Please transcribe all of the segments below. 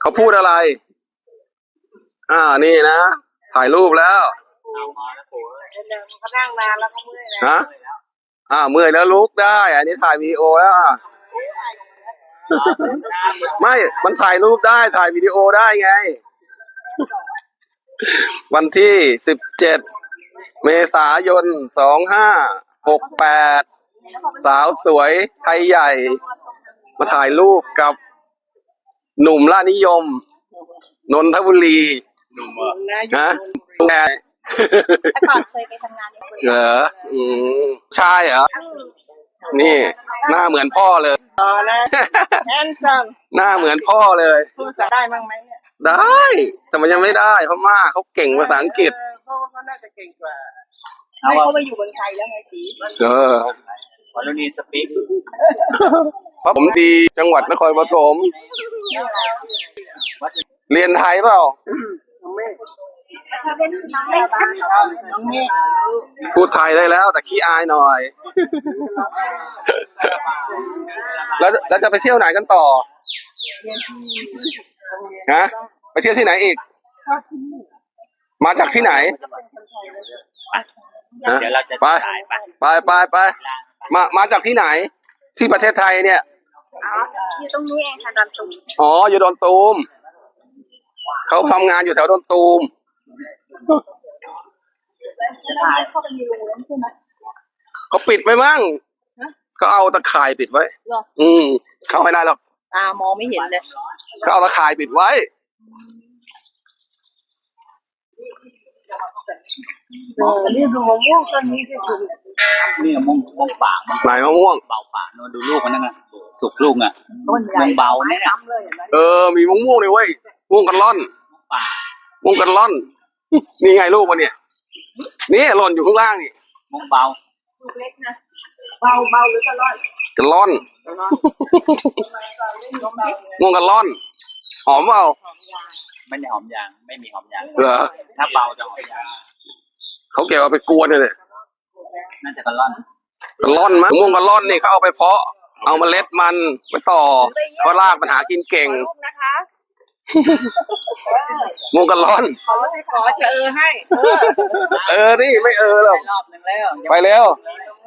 เขาพูดอะไร อ่า นี่นะ ถ่ายรูปแล้วเดินก็นั่งนานแล้วก็เมื่อยแล้วฮะ อ่า เมื่อยแล้วลุกได้ อันนี้ถ่ายวีดีโอแล้วอะ ไม่ มันถ่ายรูปได้ ถ่ายวิดีโอได้ไง วันที่สิบเจ็ดเมษายนสองห้าหกแปดสาวสวยไทยใหญ่ มาถ่ายรูปกับ หนุ่มล่านิยม นนทบุรีนะฮะแกแต่ก่อนเคยไปทำงานในเหรออืมใช่เหรอ นี่ หน้าเหมือนพ่อเลยต่อนะแอนซัมหน้าเหมือนพ่อเลย พูดภาษาได้บ้างไหมเนี่ยได้แต่มันยังไม่ได้เพราะว่าเขาเก่งภาษาอังกฤษ เออเพราะว่าเขาน่าจะเก่งกว่าไม่เขาไปอยู่เมืองไทยแล้วไงสีเออวอ ลนีสปีกเพราะผมดีจังหวัดนครปฐมเรียนไทยเปล่าถ้าเป็นน้องเล็กน้องเมฆพูดไทยได้แล้ว แต่ขี้อายหน่อย แล้วแล้วจะไปเที่ยวไหนกันต่อฮะไปเที่ยวที่ไหนอีก มาจากที่ไหนฮะเดี๋ยวเราจะไปสายไปไปไปไป มามาจากที่ไหน ที่ประเทศไทยเนี่ยอ๋ออยู่ตรงนี้เองค่ะดอนตุ่มอ๋ออยู่ดอนตูมเขาทำงานอยู่แถวดอนตูมเข้าไปในโรงแรมใช่ไหมเขาปิดไว้มั่งก็เอาตะข่ายปิดไว้ อืม เข้าไม่ได้หรอก ตามองไม่เห็นเลยก็เอาตะข่ายปิดไว้ เออนี่ดูมะม่วงต้นนี้ที่สุดนี่มงมงป่ามันไหนมะม่วง เบาป่าโนนดูลูกมันนั่นน่ะสุกลูกอะต้นใหญ่มงเบาเนี่ยช้ำเลยเห็นไหมเออ มีมะม่วงเลยเว้ยม่วงกันล่อนป่า ม่วงกันล่อน นี่ไงลูกมันเนี่ย นี่หล่นอยู่ข้างล่างนี่มงเบาลูกเล็กนะเบาเบาหรือจะร้อนกันล่อนม่วงกันล่อน หอมเปล่า ไม่ได้หอมยาง ไม่มีหอมยางเหรอถ้าเบาจะหอมยางเขาเก็บเอาไปกวนเลยเนี่ย น่าจะกระล่อนกันล่อนมั้งมะม่วงกันล่อนนี่เขาเอาไปเพาะ เอาเมล็ดมันไปต่อเพราะรากมันหากินเก่งลูกนะคะม่วงกันล่อน ขอขอจะเออให้ เออนี่ไม่เออหรอกรอบหนึ่งแล้วไปแล้ว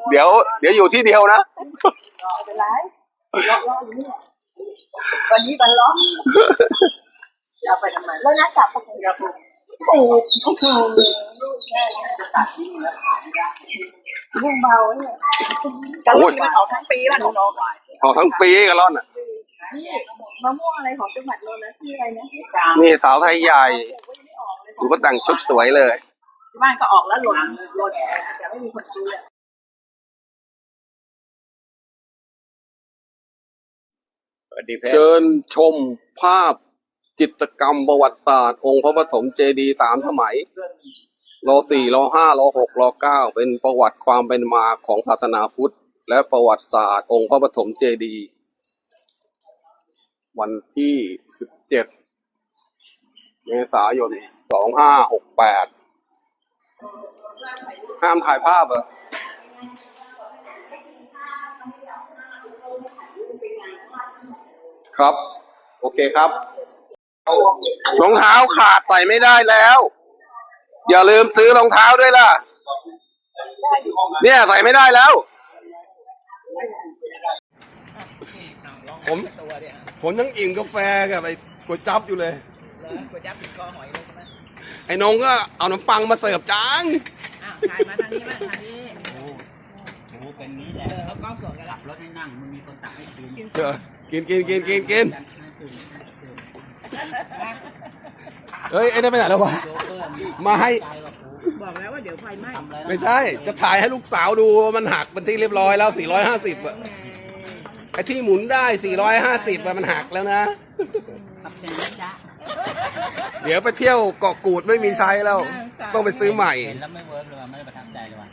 เดี๋ยว เดี๋ยวอยู่ที่เดียวนะเป็นไรวันนี้วันร้อน แล้วนัดกลับไปอย่าปลูกปลูกลูกแม่จะตัดทิ้งแล้วยุ่งเบาเนี่ยจะลูกมันออกทั้งปีแล้วหนูน้องออกทั้งปีกันล่อนอะนี่มะม่วงอะไรของจังหวัดโน้นนะที่อะไรนะนี่สาวไทยใหญ่ดูก็แต่งชุดสวยเลยที่บ้านก็ออกแล้วหล่นหล่นแต่ไม่มีคนซื้อสวัสดีเพเชิญชมภาพ จิตรกรรมประวัติศาสตร์องค์พระปฐมเจดีย์สามสมัยรสี่รห้ารหกรเก้าเป็นประวัติความเป็นมาของศาสนาพุทธ และประวัติศาสตร์องค์พระปฐมเจดีย์วันที่สิบเจ็ดเมษายนสองห้าหกแปดห้ามถ่ายภาพเหรอครับ โอเคครับ รองเท้าขาดใส่ไม่ได้แล้ว อย่าลืมซื้อรองเท้าด้วยล่ะ เนี่ยใส่ไม่ได้แล้ว ผมผมยังอิ่มกาแฟกับไอ้ก๋วยจับอยู่เลยก๋วยจั๊บติดคอหอยเลยใช่ไหมไอ้นงก็เอาน้ำปังมาเสิร์ฟจังอ้าวถ่ายมาทางนี้มาทางนี้โอ้เป็นนี้แหละเออเอากล้องสดกันละรถให้นั่งมันมีคนตักให้กินเออกินกินกินกินกิน เฮ้ยไอ้นั่นไปไหนแล้ววะมาให้บอกแล้วว่าเดี๋ยวไฟไหม้ไม่ใช่ จะถ่ายให้ลูกสาวดูว่ามันหักเป็นที่เรียบร้อยแล้ว 450อะไอ้ที่หมุนได้ 450อะมันหักแล้วนะ เดี๋ยวไปเที่ยวเกาะกูดไม่มีใช้แล้ว ต้องไปซื้อใหม่ เห็นแล้วไม่เวิร์กเลยว่ะไม่ได้ประทับใจเลยว่ะ